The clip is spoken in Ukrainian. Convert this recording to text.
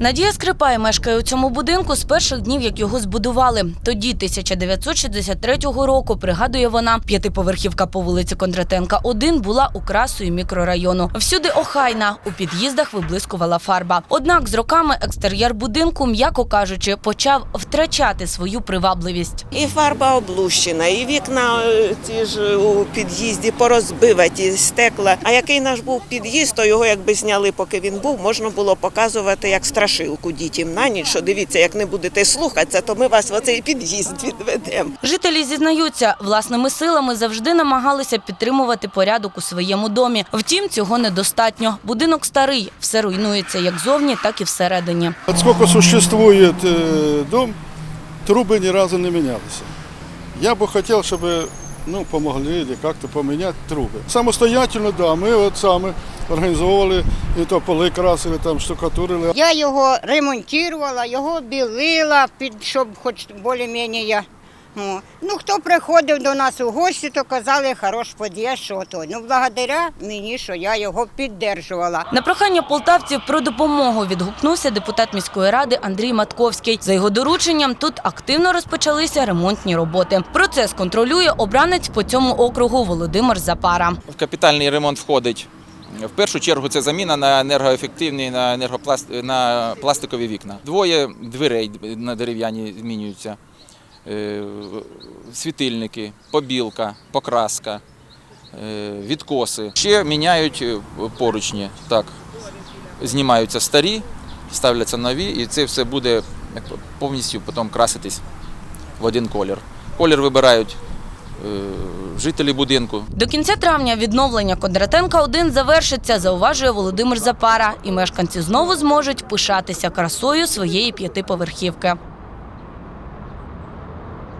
Надія Скрипай мешкає у цьому будинку з перших днів, як його збудували. Тоді, 1963 року, пригадує вона, п'ятиповерхівка по вулиці Кондратенка 1 була украсою мікрорайону. Всюди охайна, у під'їздах виблискувала фарба. Однак з роками екстер'єр будинку, м'яко кажучи, почав втрачати свою привабливість. І фарба облущена, і вікна е, ті ж у під'їзді порозбиваті, стекла. А який наш був під'їзд, то його якби зняли, поки він був, можна було показувати як страшилку дітям на ніч, що дивіться, як не будете слухатися, то ми вас в оцей під'їзд відведемо. Жителі зізнаються, власними силами завжди намагалися підтримувати порядок у своєму домі. Втім, цього недостатньо. Будинок старий, все руйнується як зовні, так і всередині. Вот сколько существует э, дом, трубы ни разу не менялись. Я бы хотел, чтобы ну, помогли или как-то поменять трубы. Самостоятельно, да, мы вот сами организовывали, и то поли красили, там штукатурили. Я його ремонтувала, його білила, під, щоб хоч більш-менш я. о. Ну, хто приходив до нас у гості, то казали, хорош під'їзд, що то. Ну, благодаря мені, що я його піддержувала. На прохання полтавців про допомогу відгукнувся депутат міської ради Андрій Матковський. За його дорученням тут активно розпочалися ремонтні роботи. Процес контролює обранець по цьому округу Володимир Запара. В капітальний ремонт входить в першу чергу це заміна на енергоефективні на енергопласт на пластикові вікна. Двоє дверей на дерев'яні змінюються. Е, Світильники, побілка, покраска, е, відкоси. Ще міняють е, поручні. Так, знімаються старі, ставляться нові, і це все буде повністю потім краситись в один колір. Колір вибирають жителі будинку. До кінця травня відновлення Кондратенка 1 завершиться, зауважує Володимир Запара, і мешканці знову зможуть пишатися красою своєї п'ятиповерхівки.